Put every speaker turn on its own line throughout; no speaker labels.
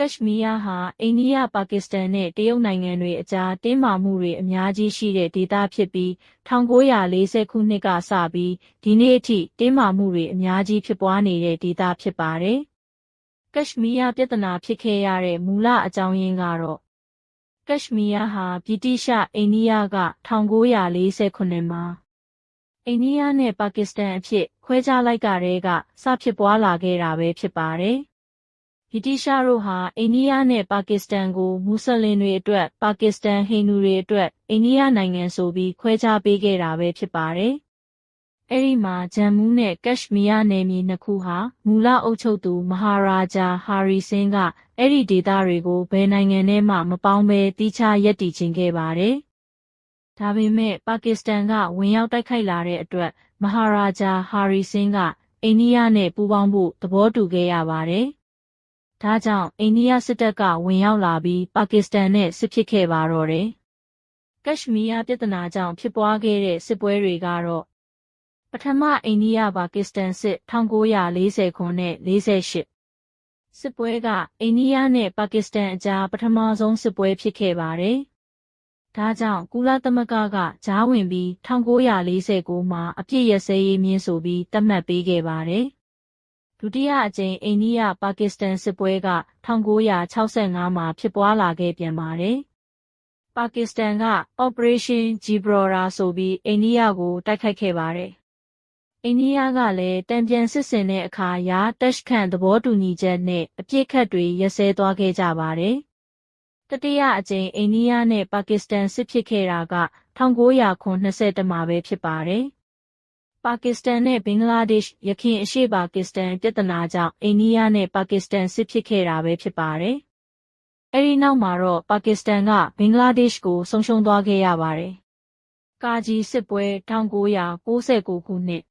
ကက်ရှမီးယားဟာအိန္ဒိယ၊ပါကစ္စတန်နဲ့တရုတ်နိုင်ငံတွေအကြားတင်းမာမှုတွေအများကြီးရှိတဲ့ဒေသဖြစ်ပြီး1940ခုနှစ်ကစပြီးဒီနေ့အထိတင်းမာမှုတွေအများကြီးဖြစ်ပွားနေတဲ့ဒေသဖြစ်ပါတယ်။ကက်ရှမီးယားပြဿနာဖြစ်ခဲ့ရတဲ့မူလအကြောင်းရင်းကတော့ကက်ရှမီးယားဟာဗြိတိရှ်အိန္ဒိယက1948မှာအိန္ဒိယနဲ့ပါကစ္စတန်အဖြစ်ခွဲခြားလိုက်ကတည်းကစဖြစ်ပွားလာခဲ့တာပဲဖြစ်ပါတယ်။ ဗြိတိရှ်တို့ဟာအိန္ဒိယနဲ့ပါကစ္စတန်ကိုမွတ်စလင်တွေအတွက်ပါကစ္စတန်ဟိန္ဒူတွေအတွက်အိန္ဒိယနိုင်ငံဆိုပြီးခွဲခြားပေးခဲ့တာပဲဖြစ်ပါတယ်။အဲဒီမှာဂျမ်မူးနဲ့ကက်ရှမီးယားနယ်မြေနှစ်ခုဟာမူလအုပ်ချုပ်သူမဟာရာဂျာဟာရီဆင်းကအဲ့ဒီဒေသတွေကိုဘယ်နိုင်ငံနဲ့မှမပေါင်းဘဲတီးခြားရပ်တည်ခြင်းခဲ့ပါတယ်။ဒါပေမဲ့ပါကစ္စတန်ကဝင်ရောက်တိုက်ခိုက်လာတဲ့အတွက်မဟာရာဂျာဟာရီဆင်းကအိန္ဒိယနဲ့ပူးပေါင်းဖို့သဘောတူခဲ့ရပါတယ်။ ဒါကြောင့်အိန္ဒိယစစ်တပ်ကဝင်ရောက်လာပြီးပါကစ္စတန်နဲ့စစ်ဖြစ်ခဲ့ပါတော့တယ်။ကက်ရှမီးယားပြဿနာကြောင့်ဖြစ်ပွားခဲ့တဲ့စစ်ပွဲတွေကတော့ပထမအိန္ဒိယပါကစ္စတန်စစ်1940ခုနဲ့48စစ်ပွဲကအိန္ဒိယနဲ့ပါကစ္စတန်အကြားပထမဆုံးစစ်ပွဲဖြစ်ခဲ့ပါတယ်။ဒါကြောင့်ကုလသမဂ္ဂကဂျားဝင်ပြီး1949မှာအပြစ်ရစဲရေးမြင်းဆိုပြီးသတ်မှတ်ပေးခဲ့ပါတယ်။ ဒုတိယအကြိမ်အိန္ဒိယပါကစ္စတန်စစ်ပွဲက1965မှာဖြစ်ပွားလာခဲ့ပြန်ပါတယ်။ပါကစ္စတန်က Operation Gibraltar ဆိုပြီးအိန္ဒိယကိုတိုက်ခိုက်ခဲ့ပါတယ်။အိန္ဒိယကလည်းတံပြန်စစ်ဆင်တဲ့အခါရာတက်ရှ်ခန့်သဘောတူညီချက်နဲ့အပြစ်ခတ်တွေရက်စဲသွားခဲ့ကြပါတယ်။တတိယအကြိမ်အိန္ဒိယနဲ့ပါကစ္စတန်စစ်ဖြစ်ခဲ့တာက1922မှာပဲဖြစ်ပါတယ်။ ပါကစ္စတန်နဲ့ဘင်္ဂလားဒေ့ရှ်ယခင်အရှေ့ပါကစ္စတန်ပြဿနာကြောင့်အိန္ဒိယနဲ့ပါကစ္စတန်စစ်ဖြစ်ခဲ့တာပဲဖြစ်ပါတယ်။အဲဒီနောက်မှာတော့ပါကစ္စတန်ကဘင်္ဂလားဒေ့ရှ်ကိုဆုံးရှုံးသွားခဲ့ရပါတယ်။ကာဂျီစစ်ပွဲ1996ခုနှစ်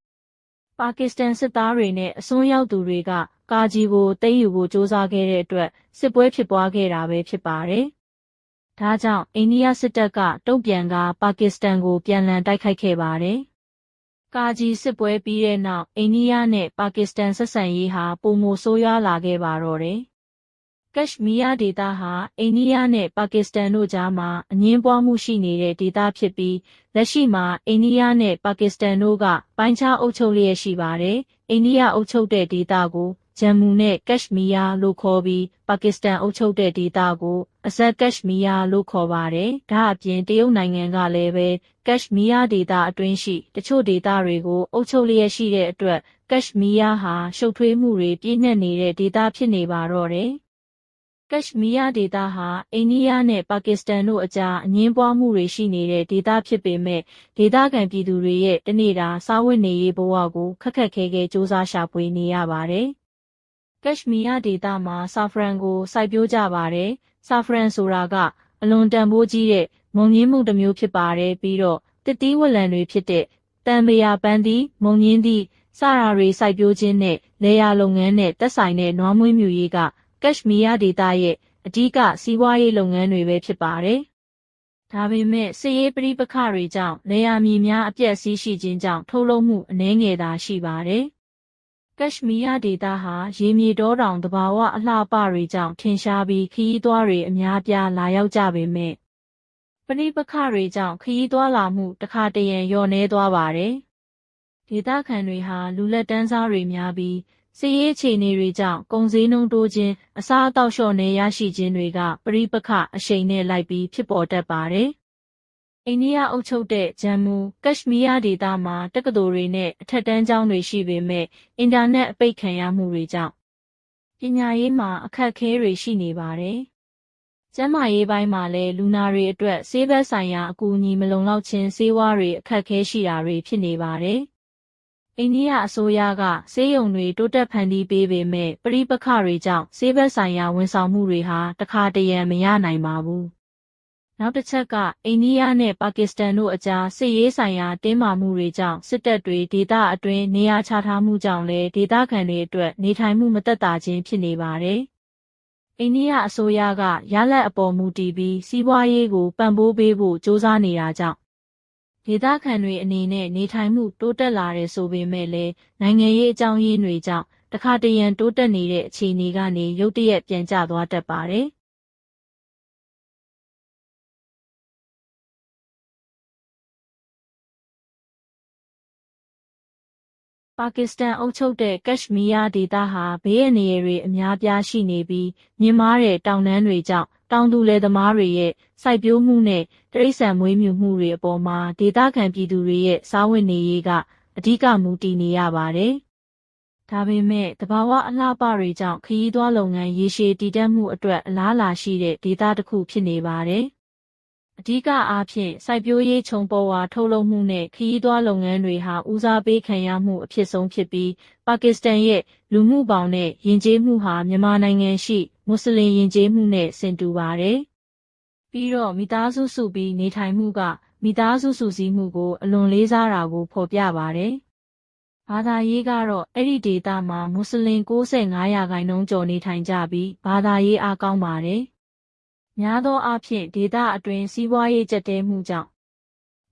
ပါကစ္စတန်စစ်သားတွေနဲ့အစွန်းရောက်သူတွေကကာဂျီကိုသိမ်းယူဖို့ကြိုးစားခဲ့တဲ့အတွက်စစ်ပွဲဖြစ်ပွားခဲ့တာပဲဖြစ်ပါတယ်။ဒါကြောင့်အိန္ဒိယစစ်တပ်ကတုံ့ပြန်ကပါကစ္စတန်ကိုပြန်လည်တိုက်ခိုက်ခဲ့ပါတယ်။ ကာဂျီစစ်ပွဲပြီးတဲ့နောက်အိန္ဒိယနဲ့ပါကစ္စတန်ဆက်ဆံရေးဟာပုံမဆိုးရွားလာခဲ့ပါတော့တယ်။ကက်ရှမီးယားဒေသဟာအိန္ဒိယနဲ့ပါကစ္စတန်တို့ကြားမှာအငင်းပွားမှုရှိနေတဲ့ဒေသဖြစ်ပြီးလက်ရှိမှာအိန္ဒိယနဲ့ပါကစ္စတန်တို့ကပိုင်းခြားအုပ်ချုပ်လျက်ရှိပါတယ်။အိန္ဒိယအုပ်ချုပ်တဲ့ဒေသကို ဂျမ်မူနဲ့ကက်ရှမီးယားလို့ခေါ်ပြီးပါကစ္စတန်အုပ်ချုပ်တဲ့ဒေသကိုအဇက်ကက်ရှမီးယားလို့ခေါ်ပါတယ်။ဒါအပြင်တရုတ်နိုင်ငံကလည်းပဲကက်ရှမီးယားဒေသအတွင်းရှိတချို့ဒေသတွေကိုအုပ်ချုပ်လျက်ရှိတဲ့အတွက်ကက်ရှမီးယားဟာရှုပ်ထွေးမှုတွေပြည့်နှက်နေတဲ့ဒေသဖြစ်နေပါတော့တယ်။ကက်ရှမီးယားဒေသဟာအိန္ဒိယနဲ့ပါကစ္စတန်တို့အကြားအငင်းပွားမှုတွေရှိနေတဲ့ဒေသဖြစ်ပေမဲ့ဒေသခံပြည်သူတွေရဲ့တနေ့တာစားဝတ်နေရေးဘဝကိုခက်ခက်ခဲခဲစူးစမ်းရှာဖွေနေရပါတယ်။ ကက်ရှမီးယားဒေသမှာဆာဖရန်ကိုစိုက်ပျိုးကြပါတယ်။ဆာဖရန်ဆိုတာကအလွန်တန်ဖိုးကြီးတဲ့မုံညင်းမှုတစ်မျိုးဖြစ်ပါတယ်ပြီးတော့တစ်တီးဝလံတွေဖြစ်တဲ့တန်ပရာပန်းသီးမုံညင်းသီးစရာတွေစိုက်ပျိုးခြင်းနဲ့လေယာလုပ်ငန်းနဲ့သက်ဆိုင်တဲ့နွားမွေးမြူရေးကကက်ရှမီးယားဒေသရဲ့အဓိကစီးပွားရေးလုပ်ငန်းတွေပဲဖြစ်ပါတယ်။ဒါပေမဲ့စစ်ရေးပဋိပက္ခတွေကြောင့်လေယာမြေများအပြက်စီးရှိခြင်းကြောင့်ထုတ်လုပ်မှုအနည်းငယ်သာရှိပါတယ်။ ကက်ရှမီးယားဒေသဟာရေမြေတောတောင်တဘာဝအလှပတွေကြောင့်ထင်ရှားပြီးခရီးသွားတွေအများပြားလာရောက်ကြပေမဲ့ပဋိပက္ခတွေကြောင့်ခရီးသွားလာမှုတခါတရံလျော့နှဲသွားပါတယ်။ဒေသခံတွေဟာလူလက်တန်းစားတွေများပြီးစီးရေးအခြေအနေတွေကြောင့်ကုန်စည်နှုန်းတိုးခြင်းအစားအသောက်လျှော့နှဲရရှိခြင်းတွေကပဋိပက္ခအရှိန်နဲ့လိုက်ပြီးဖြစ်ပေါ်တတ်ပါတယ်။ အိန္ဒိယအုပ်ချုပ်တဲ့ဂျမ်မူကက်ရှမီးယားဒေသမှာတက္ကသိုလ်တွေနဲ့အထက်တန်းကျောင်းတွေရှိပေမဲ့အင်တာနက်အပိတ်ခံရမှုတွေကြောင့်ပညာရေးမှာအခက်အခဲတွေရှိနေပါတယ်။ကျန်းမာရေးပိုင်းမှာလည်းလူနာတွေအတွက်ဆေးဘက်ဆိုင်ရာအကူအညီမလုံလောက်ခြင်းဆေးဝါးတွေအခက်အခဲရှိတာတွေဖြစ်နေပါတယ်။အိန္ဒိယအစိုးရကဆေးရုံတွေတိုးတက်ဖန်တီးပေးပေမဲ့ပြိပခတွေကြောင့်ဆေးဘက်ဆိုင်ရာဝန်ဆောင်မှုတွေဟာတခါတရံမရနိုင်ပါဘူး။ နောက်တစ်ချက်ကအိန္ဒိယနဲ့ပါကစ္စတန်တို့အကြားစစ်ရေးဆိုင်ရာတင်းမာမှုတွေကြောင့်စစ်တပ်တွေဒေသအတွင်းနေရာချထားမှုကြောင့်လည်းဒေသခံတွေအတွက်နေထိုင်မှုမသက်သာခြင်းဖြစ်နေပါတယ်။အိန္ဒိယအစိုးရကရလက်အပေါ်မူတည်ပြီးစီးပွားရေးကိုပံ့ပိုးပေးဖို့စ조사နေတာကြောင့်ဒေသခံတွေအနေနဲ့နေထိုင်မှုတိုးတက်လာတယ်ဆိုပေမဲ့လည်းနိုင်ငံရေးအကြောင်းရင်းတွေကြောင့်တခါတရံတိုးတက်နေတဲ့အခြေအနေကနေရုတ်တရက်ပြန်ကျသွားတတ်ပါတယ်။ ပါကစ္စတန်အုပ်ချုပ်တဲ့ကက်ရှ်မီးယားဒေသဟာဘေးအန္တရာယ်တွေအများပြားရှိနေပြီးမြင့်မားတဲ့တောင်တန်းတွေကြောင့်တောင်သူလယ်သမားတွေရဲ့စိုက်ပျိုးမှုနဲ့တိရစ္ဆာန်မွေးမြူမှုတွေအပေါ်မှာဒေသခံပြည်သူတွေရဲ့စားဝတ်နေရေးကအဓိကမူတည်နေရပါတယ်။ဒါပေမဲ့တဘာဝအလှပတွေကြောင့်ခရီးသွားလုပ်ငန်းရေရှည်တည်တံ့မှုအတွက်အလားအလာရှိတဲ့ဒေသတစ်ခုဖြစ်နေပါတယ်။ အဓိကအားဖြင့်စိုက်ပျိုးရေးခြုံပေါ်ဝါထုတ်လုပ်မှုနဲ့ခရီးသွားလုပ်ငန်းတွေဟာဦးစားပေးခံရမှုအဖြစ်ဆုံးဖြစ်ပြီးပါကစ္စတန်ရဲ့လူမှုပေါင်းနဲ့ယဉ်ကျေးမှုဟာမြန်မာနိုင်ငံရှိမွတ်စလင်ယဉ်ကျေးမှုနဲ့ဆင်တူပါတယ်။ပြီးတော့မိသားစုစုပြီးနေထိုင်မှုကမိသားစုစုစည်းမှုကိုအလွန်လေးစားတာကိုဖော်ပြပါတယ်။ဘာသာရေးကတော့အဲ့ဒီဒေသမှာမွတ်စလင်65ရာခိုင်နှုန်းကျော်နေထိုင်ကြပြီးဘာသာရေးအားကောင်းပါတယ်။ များသောအားဖြင့်ဒေသအတွင်းစီးပွားရေးကျပ်တဲမှုကြောင့်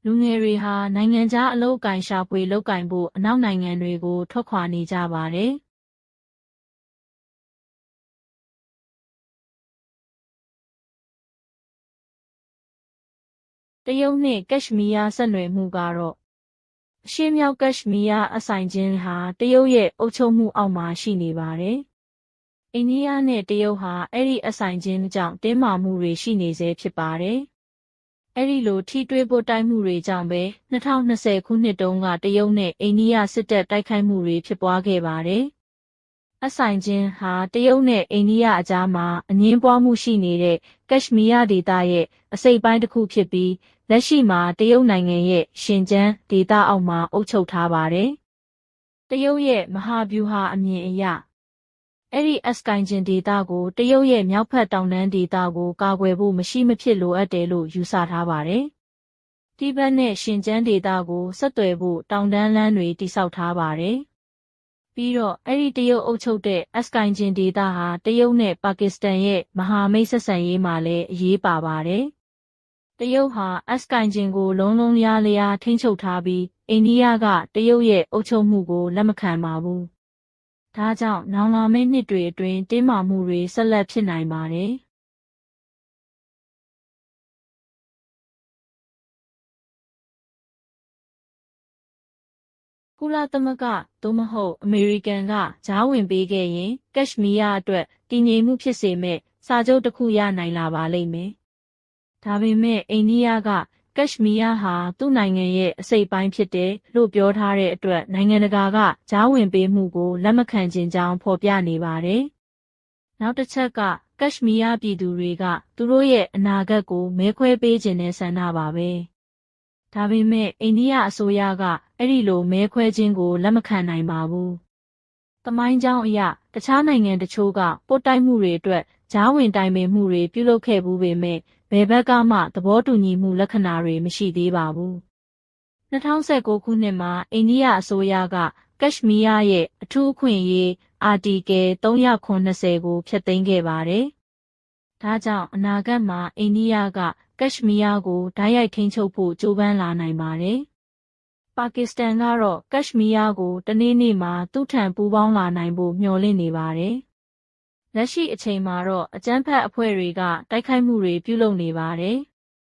လူငယ်တွေဟာနိုင်ငံခြားအလုပ်အကင်ရှာဖွေလုပ်ကင်ဖို့အနောက်နိုင်ငံတွေကိုထွက်ခွာနေကြပါတယ်။တရုတ်နှင့်ကက်ရှ်မီးယားဆက်နွယ်မှုကတော့အရှေ့မြောက်ကက်ရှ်မီးယားအဆိုင်ချင်းဟာတရုတ်ရဲ့အုပ်ချုပ်မှုအောက်မှာရှိနေပါတယ်။ အိန္ဒိယနဲ့တရုတ်ဟာအဲ့ဒီအဆိုင်ချင်းကြောင့်တင်းမာမှုတွေရှိနေဆဲဖြစ်ပါတယ်။အဲ့ဒီလိုထိတွေးပို့တိုက်မှုတွေကြောင့်ပဲ2020ခုနှစ်တုန်းကတရုတ်နဲ့အိန္ဒိယစစ်တပ်တိုက်ခိုက်မှုတွေဖြစ်ပွားခဲ့ပါတယ်။အဆိုင်ချင်းဟာတရုတ်နဲ့အိန္ဒိယအကြားမှာအငင်းပွားမှုရှိနေတဲ့ကက်ရှ်မီးယားဒေသရဲ့အစိတ်ပိုင်းတစ်ခုဖြစ်ပြီးလက်ရှိမှာတရုတ်နိုင်ငံရဲ့ရှင်ကျန်းဒေသအောက်မှာအုပ်ချုပ်ထားပါတယ်။တရုတ်ရဲ့မဟာဗျူဟာအမြင်အရ အဲ့ဒီအက်စကိုင်ဂျင်ဒေတာကိုတရုတ်ရဲ့မြောက်ဖက်တောင်တန်းဒေတာကိုကာကွယ်ဖို့မရှိမဖြစ်လိုအပ်တယ်လို့ယူဆထားပါတယ်။တိဘက်နဲ့ရှင်ကျန်းဒေတာကိုဆက်သွယ်ဖို့တောင်တန်းလမ်းတွေတိစောက်ထားပါတယ်။ပြီးတော့အဲ့ဒီတရုတ်အုပ်ချုပ်တဲ့အက်စကိုင်ဂျင်ဒေတာဟာတရုတ်နဲ့ပါကစ္စတန်ရဲ့မဟာမိတ်ဆက်ဆံရေးမှာလည်းအရေးပါပါတယ်။တရုတ်ဟာအက်စကိုင်ဂျင်ကိုလုံးလုံးလျားလျားထိန်းချုပ်ထားပြီးအိန္ဒိယကတရုတ်ရဲ့အုပ်ချုပ်မှုကိုလက်မခံပါဘူး။ ဒါကြောင့်နောင်လာမယ့်နှစ်တွေအတွင်းတင်းမာမှုတွေဆက်လက်ဖြစ်နိုင်ပါတယ်။ကုလသမဂ္ဂ သို့မဟုတ် အမေရိကန်ကဂျားဝင်ပေးခဲ့ရင် ကက်ရှ်မီးယားအတွက် တည်ငြိမ်မှုဖြစ်စေမဲ့စာချုပ်တစ်ခု ရနိုင်လာပါလိမ့်မယ်။ဒါပေမဲ့အိန္ဒိယက ကက်ရှ်မီးယားဟာသူ့နိုင်ငံရဲ့အစိတ်ပိုင်းဖြစ်တယ်လို့ပြောထားတဲ့အတွက်နိုင်ငံတကာကကြားဝင်ပေးမှုကိုလက်မခံခြင်းကြောင်းဖော်ပြနေပါတယ်။နောက်တစ်ချက်ကကက်ရှ်မီးယားပြည်သူတွေက သူတို့ရဲ့အနာဂတ်ကိုမဲခွဲပေးခြင်းနဲ့ဆန္ဒပါပဲ။ဒါပေမဲ့အိန္ဒိယအစိုးရကအဲ့ဒီလိုမဲခွဲခြင်းကိုလက်မခံနိုင်ပါဘူး။တမိုင်းကြောင်းအရတခြားနိုင်ငံတချို့ကပို့တိုက်မှုတွေအတွက်ဂျားဝင်တိုင်ပင်မှုတွေပြုလုပ်ခဲ့မှုပေမဲ့ ဘယ်ဘက်ကမှသဘောတူညီမှုလက္ခဏာတွေမရှိသေးပါဘူး။2019ခုနှစ်မှာအိန္ဒိယအစိုးရကကက်ရှ်မီးယားရဲ့အထူးအခွင့်အရေးအာတီကယ်390ကိုဖျက်သိမ်းခဲ့ပါတယ်။ဒါကြောင့်အနာဂတ်မှာအိန္ဒိယကကက်ရှ်မီးယားကိုဓာတ်ရိုက်ထိန်းချုပ်ဖို့ကြိုးပမ်းလာနိုင်ပါတယ်။ပါကစ္စတန်ကတော့ကက်ရှ်မီးယားကိုတနေ့နေ့မှာသူ့ထံပူးပေါင်းလာနိုင်ဖို့မျှော်လင့်နေပါတယ်။ လက်ရှိအချိန်မှာတော့အကြမ်းဖက်အဖွဲ့တွေကတိုက်ခိုက်မှုတွေပြုလုပ်နေပါတယ်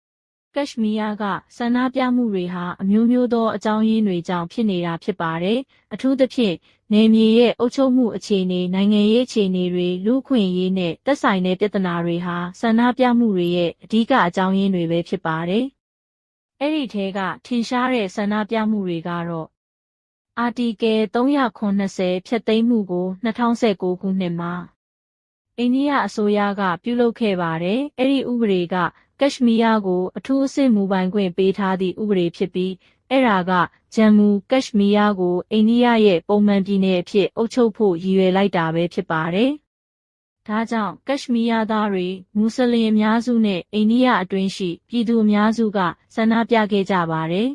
။ကက်ရှ်မီးယားကဆန္ဒပြမှုတွေဟာအမျိုးမျိုးသောအကြောင်းရင်းတွေကြောင့်ဖြစ်နေတာဖြစ်ပါတယ်။အထူးသဖြင့်နေမြေရဲ့အုပ်ချုပ်မှုအခြေအနေနိုင်ငံရေးအခြေအနေတွေလူ့ခွင့်ရေးနဲ့သက်ဆိုင်တဲ့ပြဿနာတွေဟာဆန္ဒပြမှုတွေရဲ့အဓိကအကြောင်းရင်းတွေပဲဖြစ်ပါတယ်။အဲ့ဒီထဲကထင်ရှားတဲ့ဆန္ဒပြမှုတွေကတော့အာတီကယ်390ဖြတ်သိမ်းမှုကို2019ခုနှစ်မှာ အိန္ဒိယအစိုးရက ပြုလုပ်ခဲ့ပါတယ်။အဲ့ဒီဥပဒေကကက်ရှ်မီးယားကို အထူးအဆင့်မူပိုင်ခွင့်ပေးထားသည့်ဥပဒေဖြစ်ပြီးအဲ့ဒါကဂျမ်မူကက်ရှ်မီးယားကိုအိန္ဒိယရဲ့ပုံမှန်ပြည်နယ်အဖြစ်အုပ်ချုပ်ဖို့ရည်ရွယ်လိုက်တာပဲဖြစ်ပါတယ်။ဒါကြောင့်ကက်ရှ်မီးယားသားတွေမွတ်စလင်အများစုနဲ့အိန္ဒိယအတွင်းရှိပြည်သူအများစုကဆန္ဒပြခဲ့ကြပါတယ်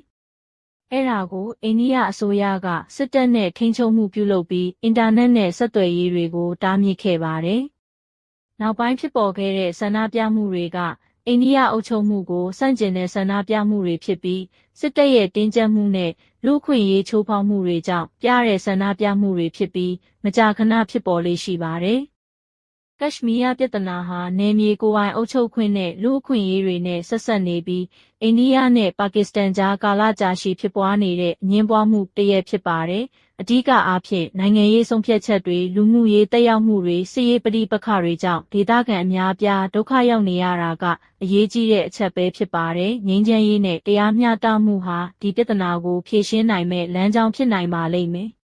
။အဲ့ဒါကိုအိန္ဒိယအစိုးရကစစ်တပ်နဲ့ထိန်းချုပ်မှုပြုလုပ်ပြီးအင်တာနက်နဲ့ဆက်သွယ်ရေးတွေကိုတားမြစ်ခဲ့ပါတယ်။ နောက်ပိုင်းဖြစ်ပေါ်ခဲ့တဲ့ဆန္ဒပြမှုတွေကအိန္ဒိယအုပ်ချုပ်မှုကိုစန့်ကျင်တဲ့ဆန္ဒပြမှုတွေဖြစ်ပြီးစစ်တပ်ရဲ့တင်းကျပ်မှုနဲ့လူလူ့အခွင့်အရေးချိုးဖောက်မှုတွေကြောင့်ပြရတဲ့ဆန္ဒပြမှုတွေဖြစ်ပြီးမကြာခဏဖြစ်ပေါ်လေးရှိပါတယ်။ကက်ရှမီးယားပြဿနာဟာနယ်မြေကိုယ်ပိုင်အုပ်ချုပ်ခွင့်နဲ့လူ့အခွင့်အရေးတွေနဲ့ဆက်ဆက်နေပြီးအိန္ဒိယနဲ့ပါကစ္စတန်ကြားကာလကြာရှည်ဖြစ်ပွားနေတဲ့အငင်းပွားမှုတစ်ရက်ဖြစ်ပါတယ်။ အဓိကအားဖြင့်နိုင်ငံရေးဆုံးဖြတ်ချက်တွေလူမှုရေးတက်ရောက်မှုတွေစစ်ရေးပဋိပက္ခတွေကြောင့်ဒေသခံအများအပြားဒုက္ခရောက်နေရတာကအရေးကြီးတဲ့အချက်ပဲဖြစ်ပါတယ်။ငြိမ်းချမ်းရေးနဲ့တရားမျှတမှုဟာဒီပြဿနာကိုဖြေရှင်းနိုင်မဲ့လမ်းကြောင်းဖြစ်နိုင်ပါလိမ့်မယ်။